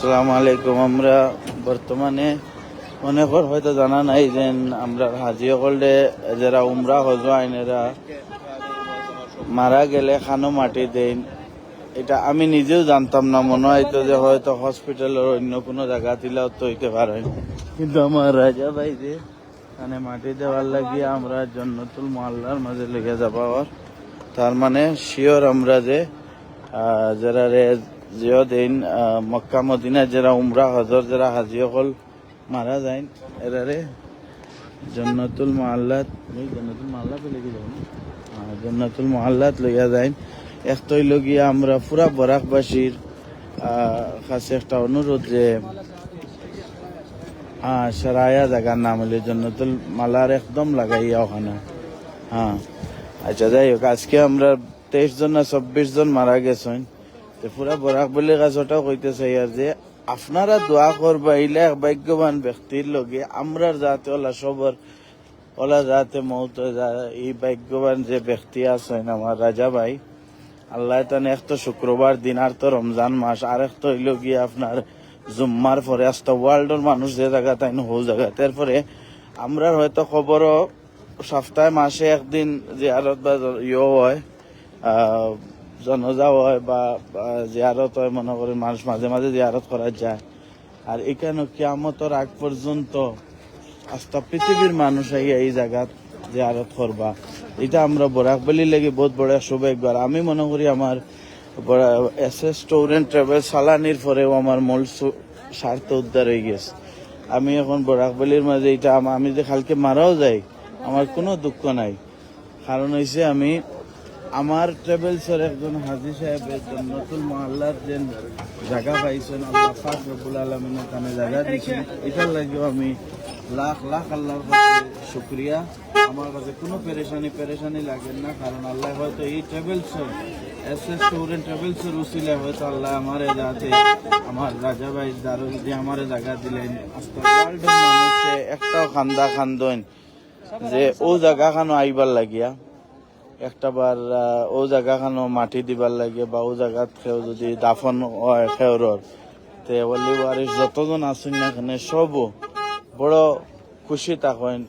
আসসালামু আলাইকুম। আমরা বর্তমানে অনেকের হয়তো জানা নাই যে আমরা হাজি করলে যারা উমরা হজ আইনেরা মারা গেলে খানো মাটি দেন। এটা আমি নিজেও জানতাম না, মনে হয়তো যে হয়তো হসপিটালের অন্য কোনো জায়গা দিলেও তো হইতে পারে। কিন্তু আমার রাজা ভাই যে মানে মাটি দেওয়ার লাগিয়ে আমরা জন্নতুল মহল্লার মাঝে লেগে যাবা। তার মানে শিওর আমরা যে যারা জিও দিন মক্কা মদিনা যারা উমরা, হজর যারা হাজি হল মারা যায় এরারে জন্নতুল মহল্লাত জন্নতুল মহল্লাত লেগে যাব না? জন্নতুল মহল্লাত লইয়া যায়। এক তৈ লগিয়া আমরা পুরা বরাকবাসীর কাছে একটা অনুরোধ যে হ্যাঁ সরায়া জায়গার নাম হলে জন্নতুল মালার একদম লাগাইয়া ওখানে। হ্যাঁ আচ্ছা যাই হোক, আজকে আমরা তেইশ জন না চব্বিশ জন মারা গেছেন। তো পুরা বরাক বলে কাজটাও কইতে চাই যে, আপনারা দোয়া করবা ইলা এক ভাগ্যবান ব্যক্তির লগে আমরার যাতে ওলা সবর, ওলা যাতে মৌত এই ভাগ্যবান যে ব্যক্তি আছেন আমার রাজা ভাই, আল্লাহ তানে এক তো শুক্রবার দিন, আর তো রমজান মাস, আর এক তো হইল গিয়ে আপনার জুম্মার পরে আস্তা ওয়ার্ল্ডের মানুষ যে জায়গা তাই হো জায়গা তারপরে আমরা হয়তো খবরও সপ্তাহে মাসে একদিন জিয়ারত বা ইয়ে হয়। আহ, জনজা হয় বা জিয়ারত হয় মনে করেন মানুষ মাঝে মাঝে জিয়ারত করা যায়। আর এখানে কিয়ামতর আগ পর্যন্ত আস্তা পৃথিবীর মানুষ এই জায়গা জিয়ারত করবা। এটা আমরা বরাক বলি লেগে বহুত বড় সৌভাগ্য। আর আমি মনে করি আমার এস এস স্টুডেন্ট ট্রাভেল সালানির পরেও আমার মূল স্বার্থ উদ্ধার হয়ে গেছে। আমি এখন বরাকবলির মাঝে এটা আমি যে কালকে মারাও যাই আমার কোনো দুঃখ নাই। কারণ হয়েছে আমি আমার ট্রাভেলসের একজন হাজি সাহেবের নতুন মহল্লার যে জায়গা পাইছেন, আল্লাহ পাক রব্বুল আলমিনের কানে জায়গা দিয়েছেন। এটার লাগেও আমি লাখ লাখ আল্লাহর শুক্রিয়া। আমার কাছে কোনো পেরেশানি পেরেশানি লাগেন না, কারণ আল্লাহ হয়তো এই ট্রাভেলসের এস এস স্টুডেন্ট ট্রাভেলসের উসিলে হয়তো আল্লাহ আমারে যাতে আমার রাজা ভাই দারুল দিয়ে আমারে জায়গা দিলেন। একটাও খান্দা খান্দন যে ও জায়গা খানো আইবার লাগিয়া একটা বার ও জায়গা খানো মাটি দিবার লাগে বা ও জায়গাত খেও যদি দাফন হয় খেওরর তে বলি ওয়ারিস যতজন আছেন না এখানে সব বড় খুশি থাকেন।